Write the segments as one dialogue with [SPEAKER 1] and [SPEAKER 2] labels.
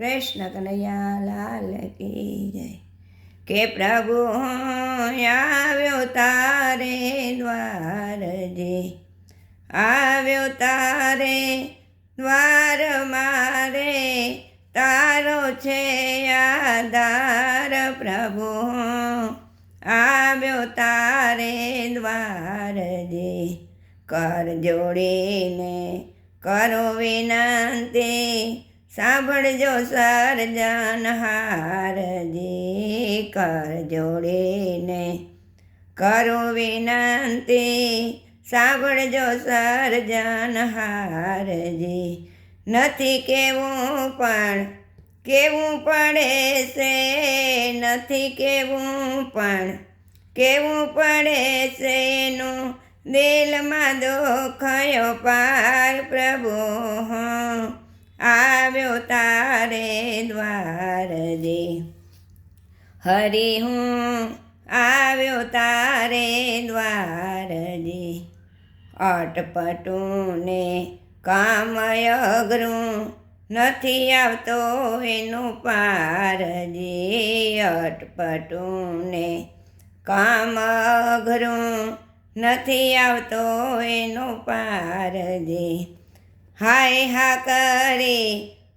[SPEAKER 1] કૃષ્ણ કનૈયા લાલ કી જય. કે પ્રભુ આવ્યો તારે દ્વારજે આવ્યો તારે દ્વાર મારે. તારો છે આધાર પ્રભુ. આવ્યો તારે દ્વારજે કર જોડીને કરો વિનંતી. સાંભળજો સર્જન હારજી, કર જોડીને. કરો વિનંતી, સાંભળજો સર્જન હારજી. નથી કેવું પણ, કેવું પડે છે? નથી કેવું પણ, કેવું પડે છે એનું દિલમાં દુખયો પાર પ્રભુ આવ્યો તારે દ્વારજે. હરે હું આવ્યો તારે દ્વારજે. અટપટું ને કામ અઘરું નથી આવતો એનું પારજી અટપટું ને કામ અઘરું નથી આવતો એનો પારજી હાય હા કરે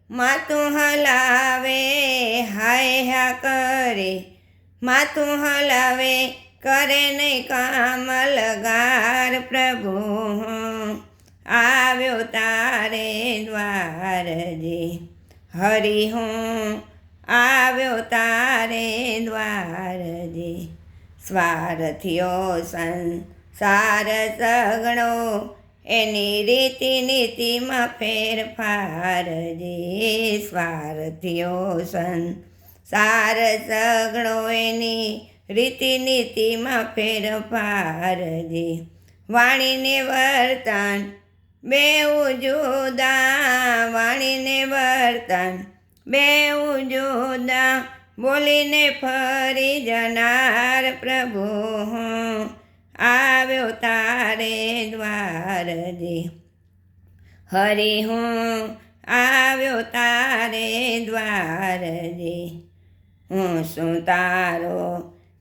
[SPEAKER 1] માતું હલાવે, હાય હા કરે માતું હલાવે, કરે નહીં કામ લગાર પ્રભુ. આવ્યો તારે દ્વારજે, હરી હું, આવ્યો તારે દ્વારજે. સ્વાર્થિયો સંસાર સગણો એની રીતિ નીતિમાં ફેરફાર જે સ્વાર્થીઓ સંસાર સગણો એની રીતિ નીતિમાં ફેરફાર જે. વાણીને વર્તન, બેઉ જુદા. વાણીને વર્તન, બેઉ જુદા. બોલીને ફરી જનાર પ્રભુ હું. આવ્યો તારે દ્વારજે. હરે હું આવ્યો તારે દ્વારજે. હું શું તારો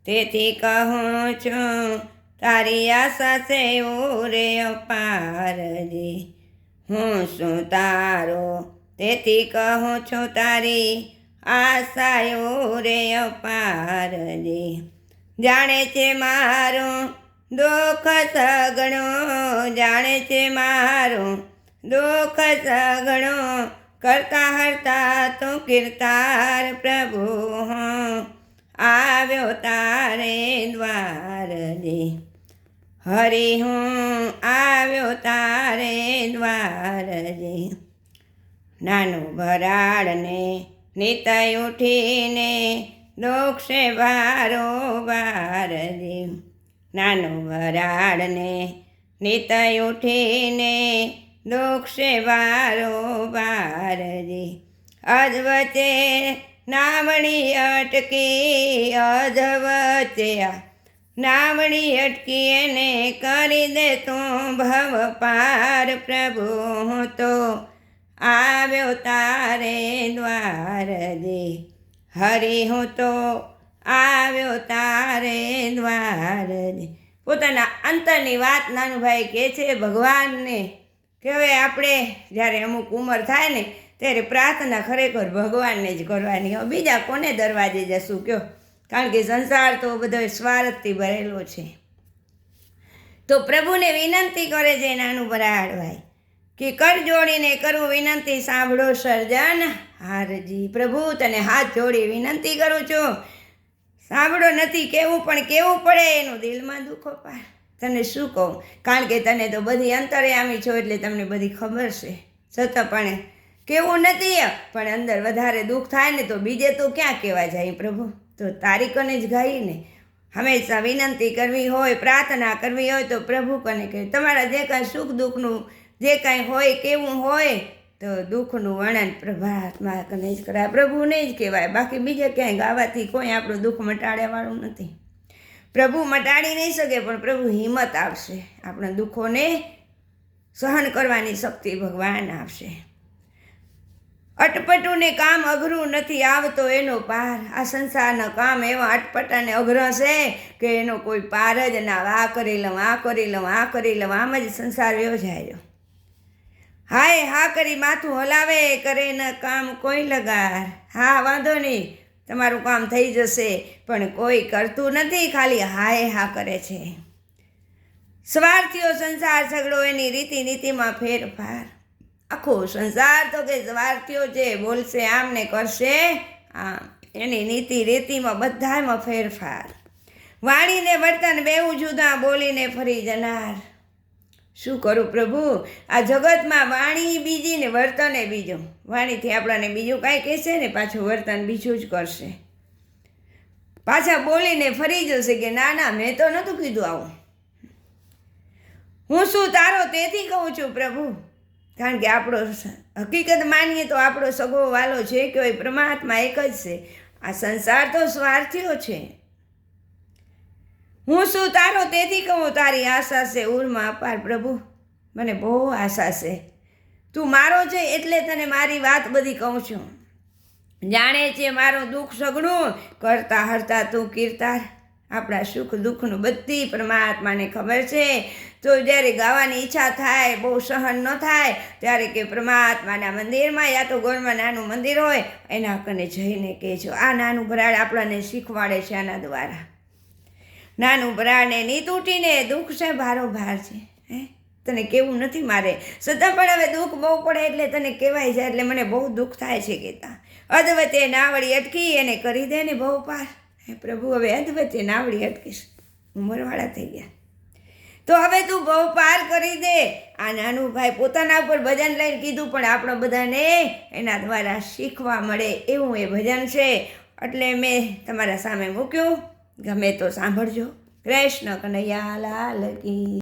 [SPEAKER 1] તેથી કહું છું, તારી આશા છે ઓરે અપારજે. હું શું તારો તેથી કહું છું, તારી આશાયો રે અપારજે. જાણે છે મારું દુઃખ સગણો જાણે છે મારું. દુઃખ સગણો કરતા હરતા તું કીર્તાર પ્રભુ આવ્યો તારે દ્વારજે હરી, હું. આવ્યો તારે દ્વારજે નાનું ભરાડને નીતય ઉઠીને દોક્ષે વારો બારજે નાનું વરાળને નિતય ઉઠીને દોક્ષે વારો બારજે અધવચે નામણી અટકી અધવચે નામણી અટકી એને કરી દે તું ભવ પાર પ્રભુ, હું તો આવ્યો તારે દ્વારજે હરી હું તો આવ્યો તારે દ્વારને. પોતાના અંતરની વાત નાનુભાઈ કહે છે, ભગવાનને. કે હવે આપણે જ્યારે અમુક ઉંમર થાય ને, ત્યારે પ્રાર્થના ખરેખર ભગવાનને જ કરવાની. હવે બીજા કોને દરવાજે જશું કયો? કારણ કે સંસાર તો બધો સ્વાર્થથી ભરેલો છે. તો પ્રભુને વિનંતી કરે છે નાનું ભરાડભાઈ કે કર જોડીને કરું વિનંતી, સાંભળો સર્જન. હારજી, પ્રભુ તને હાથ જોડી વિનંતી કરું છું. સાંભળો નથી, કેવું પણ કેવું પડે એનું દિલમાં દુઃખો પાર તને શું કહું? કારણ કે તને તો બધી અંતર્યામી છો એટલે તમને બધી ખબર છે. છતાંપણે કેવું નથી પણ અંદર વધારે દુઃખ થાય ને તો બીજે તો ક્યાં કહેવા જાય પ્રભુ? તો તારીખને જ ગાઈને હંમેશા વિનંતી કરવી હોય, પ્રાર્થના કરવી હોય તો પ્રભુ કને કહે? તમારા જે કાંઈ સુખ દુઃખનું જે કાંઈ હોય, કેવું હોય તો દુઃખનું વર્ણન પ્રભાતમાં કને જ કરાય. પ્રભુને જ કહેવાય. બાકી બીજે ક્યાંય ગાવાથી કોઈ આપણું દુઃખ મટાડ્યાવાળું નથી. પ્રભુ મટાડી નહીં શકે, પણ પ્રભુ હિંમત આપશે. આપણા દુઃખોને સહન કરવાની શક્તિ ભગવાન આપશે. અટપટું ને કામ અઘરું નથી આવતો એનો પાર. આ સંસારના કામ એવા અટપટાને અઘરા છે કે એનો કોઈ પાર જ ના. આ કરી લઉં, આ કરી લઉં, આ કરી લઉં. આમ જ સંસાર યોજાયો જાય હાય, હા કરી, માથું હલાવે, કરે ન કામ, કોઈ લગાર. હા, વાંધો નહીં, તમારું કામ થઈ જશે, પણ કોઈ કરતું નથી, ખાલી હાય, હા કરે છે. સ્વાર્થીઓ સંસાર સગડો એની રીતિ નીતિમાં ફેરફાર. આખો સંસાર તો કે સ્વાર્થીઓ છે બોલશે આમ ને કરશે, આમ એની નીતિ રીતિમાં બધામાં ફેરફાર. વાણીને વર્તન બેવું જુદા, બોલીને ફરી જનાર. શું કરું પ્રભુ? આ જગતમાં વાણી બીજી ને વર્તને બીજું. વાણીથી આપણાને બીજું કાંઈ કહેશે ને, પાછું વર્તન બીજું જ કરશે. પાછા બોલીને ફરી જશે કે, ના ના, મેં તો નહોતું કીધું આવું. હું શું તારો તેથી કહું છું પ્રભુ? કારણ કે આપણો હકીકત માનીએ તો આપણો સગો વાલો છે કે પ્રમાત્મા એક જ છે. આ સંસાર તો સ્વાર્થીઓ છે. હું શું તારો તેથી કહું? તારી આશા છે ઉર્મા અપાર પ્રભુ. મને બહુ આશા છે. તું મારો છે એટલે તને મારી વાત બધી કહું છું. જાણે છે મારું દુઃખ સગડું કરતા હરતા તું કીર્તાર. આપણા સુખ દુઃખનું બધી પરમાત્માને ખબર છે. તો જ્યારે ગાવાની ઈચ્છા થાય, બહુ સહન ન થાય, ત્યારે કે પરમાત્માના મંદિરમાં યા તો ગોળમાં નાનું મંદિર હોય, એના કને જઈને કહેજો. આ નાનું ભરાડ આપણને શીખવાડે છે આના દ્વારા. નાનું ભરાડને ની તૂટીને દુઃખ છે ભારો ભાર છે, હે? તને કેવું નથી મારે? છતાં પણ હવે દુઃખ બહુ પડે એટલે તને કહેવાય જાય એટલે મને બહુ દુઃખ થાય છે કહેતા અધવતે નાવડી અટકી એને કરી દે ને બહુ પાર. હે પ્રભુ, હવે અધવતે નાવડી અટકીશ. ઉંમરવાળા થઈ ગયા. તો હવે તું બહુ પાર કરી દે. આ નાનું ભાઈ પોતાના ઉપર ભજન લઈને કીધું, પણ આપણો બધાને એના દ્વારા શીખવા મળે એવું એ ભજન છે. એટલે મેં તમારા સામે મૂક્યું. ગમે તો સાંભળજો. કૃષ્ણ કનૈયા લાલ કી.